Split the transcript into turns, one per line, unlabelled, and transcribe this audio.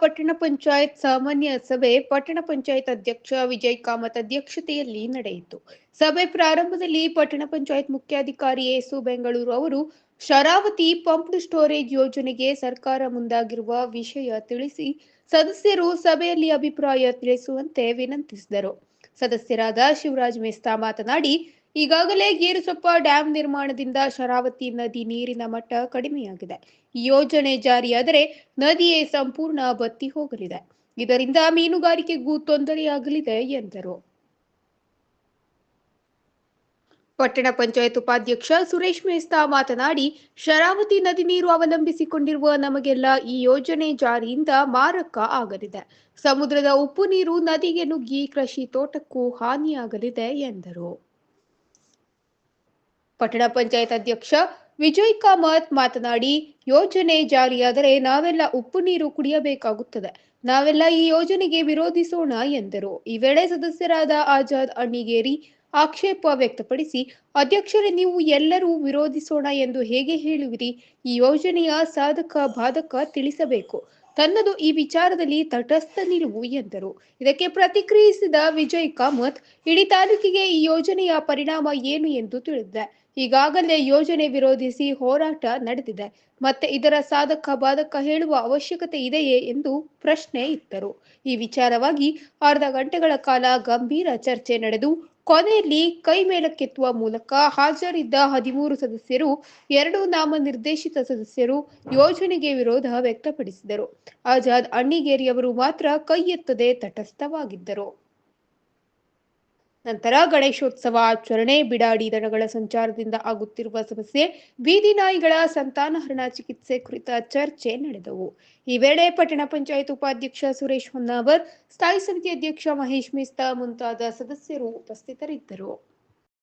ಪಟ್ಟಣ ಪಂಚಾಯತ್ ಸಾಮಾನ್ಯ ಸಭೆ ಪಟ್ಟಣ ಪಂಚಾಯತ್ ಅಧ್ಯಕ್ಷ ವಿಜಯ್ ಕಾಮತ್ ಅಧ್ಯಕ್ಷತೆಯಲ್ಲಿ ನಡೆಯಿತು. ಸಭೆ ಪ್ರಾರಂಭದಲ್ಲಿ ಪಟ್ಟಣ ಪಂಚಾಯತ್ ಮುಖ್ಯಾಧಿಕಾರಿ ಎಸು ಬೆಂಗಳೂರು ಅವರು, ಶರಾವತಿ ಪಂಪ್ಡ್ ಸ್ಟೋರೇಜ್ ಯೋಜನೆಗೆ ಸರ್ಕಾರ ಮುಂದಾಗಿರುವ ವಿಷಯ ತಿಳಿಸಿ ಸದಸ್ಯರು ಸಭೆಯಲ್ಲಿ ಅಭಿಪ್ರಾಯ ತಿಳಿಸುವಂತೆ ವಿನಂತಿಸಿದರು. ಸದಸ್ಯರಾದ ಶಿವರಾಜ್ ಮೆಸ್ತಾ ಮಾತನಾಡಿ ಈಗಾಗಲೇ ಗೇರುಸೊಪ್ಪ ಡ್ಯಾಂ ನಿರ್ಮಾಣದಿಂದ ಶರಾವತಿ ನದಿ ನೀರಿನ ಮಟ್ಟ ಕಡಿಮೆಯಾಗಿದೆ. ಯೋಜನೆ ಜಾರಿಯಾದರೆ ನದಿಯೇ ಸಂಪೂರ್ಣ ಬತ್ತಿ ಹೋಗಲಿದೆ. ಇದರಿಂದ ಮೀನುಗಾರಿಕೆಗೂ ತೊಂದರೆಯಾಗಲಿದೆ ಎಂದರು. ಪಟ್ಟಣ ಪಂಚಾಯತ್ ಉಪಾಧ್ಯಕ್ಷ ಸುರೇಶ್ ಮೇಸ್ತಾ ಮಾತನಾಡಿ, ಶರಾವತಿ ನದಿ ನೀರು ಅವಲಂಬಿಸಿಕೊಂಡಿರುವ ನಮಗೆಲ್ಲ ಈ ಯೋಜನೆ ಜಾರಿಯಿಂದ ಮಾರಕ ಆಗಲಿದೆ. ಸಮುದ್ರದ ಉಪ್ಪು ನೀರು ನದಿಗೆ ನುಗ್ಗಿ ಕೃಷಿ ತೋಟಕ್ಕೂ ಹಾನಿಯಾಗಲಿದೆ ಎಂದರು. ಪಟ್ಟಣ ಪಂಚಾಯತ್ ಅಧ್ಯಕ್ಷ ವಿಜಯ್ ಕಾಮತ್ ಮಾತನಾಡಿ, ಯೋಜನೆ ಜಾರಿಯಾದರೆ ನಾವೆಲ್ಲ ಉಪ್ಪು ನೀರು ಕುಡಿಯಬೇಕಾಗುತ್ತದೆ. ನಾವೆಲ್ಲ ಈ ಯೋಜನೆಗೆ ವಿರೋಧಿಸೋಣ ಎಂದರು. ಈ ವೇಳೆ ಸದಸ್ಯರಾದ ಆಜಾದ್ ಅಣ್ಣಿಗೇರಿ ಆಕ್ಷೇಪ ವ್ಯಕ್ತಪಡಿಸಿ, ಅಧ್ಯಕ್ಷರೇ ನೀವು ಎಲ್ಲರೂ ವಿರೋಧಿಸೋಣ ಎಂದು ಹೇಗೆ ಹೇಳುವಿರಿ? ಈ ಯೋಜನೆಯ ಸಾಧಕ ಬಾಧಕ ತಿಳಿಸಬೇಕು. ತನ್ನದು ಈ ವಿಚಾರದಲ್ಲಿ ತಟಸ್ಥ ನಿಲುವು ಎಂದರು. ಇದಕ್ಕೆ ಪ್ರತಿಕ್ರಿಯಿಸಿದ ವಿಜಯ್ ಕಾಮತ್, ಇಡೀ ತಾಲೂಕಿಗೆ ಈ ಯೋಜನೆಯ ಪರಿಣಾಮ ಏನು ಎಂದು ತಿಳಿದಿದೆ. ಈಗಾಗಲೇ ಯೋಜನೆ ವಿರೋಧಿಸಿ ಹೋರಾಟ ನಡೆದಿದೆ. ಮತ್ತೆ ಇದರ ಸಾಧಕ ಬಾಧಕ ಹೇಳುವ ಅವಶ್ಯಕತೆ ಇದೆಯೇ ಎಂದು ಪ್ರಶ್ನೆ ಇತ್ತರು. ಈ ವಿಚಾರವಾಗಿ ಅರ್ಧ ಗಂಟೆಗಳ ಕಾಲ ಗಂಭೀರ ಚರ್ಚೆ ನಡೆದು ಕೊನೆಯಲ್ಲಿ ಕೈ ಮೇಲಕ್ಕೆತ್ತುವ ಮೂಲಕ ಹಾಜರಿದ್ದ ಹದಿಮೂರು ಸದಸ್ಯರು, ಎರಡು ನಾಮನಿರ್ದೇಶಿತ ಸದಸ್ಯರು ಯೋಜನೆಗೆ ವಿರೋಧ ವ್ಯಕ್ತಪಡಿಸಿದರು. ಆಜಾದ್ ಅಣ್ಣಿಗೇರಿಯವರು ಮಾತ್ರ ಕೈ ಎತ್ತದೆ ತಟಸ್ಥವಾಗಿದ್ದರು. ನಂತರ ಗಣೇಶೋತ್ಸವ ಆಚರಣೆ, ಬಿಡಾಡಿ ದನಗಳ ಸಂಚಾರದಿಂದ ಆಗುತ್ತಿರುವ ಸಮಸ್ಯೆ, ಬೀದಿ ನಾಯಿಗಳ ಸಂತಾನಹರಣ ಚಿಕಿತ್ಸೆ ಕುರಿತ ಚರ್ಚೆ ನಡೆದವು. ಈ ವೇಳೆ ಪಟ್ಟಣ ಪಂಚಾಯತ್ ಉಪಾಧ್ಯಕ್ಷ ಸುರೇಶ್ ಹೊನ್ನಾವರ್, ಸ್ಥಾಯಿ ಸಮಿತಿ ಅಧ್ಯಕ್ಷ ಮಹೇಶ್ ಮಿಸ್ತಾ ಮುಂತಾದ ಸದಸ್ಯರು ಉಪಸ್ಥಿತರಿದ್ದರು.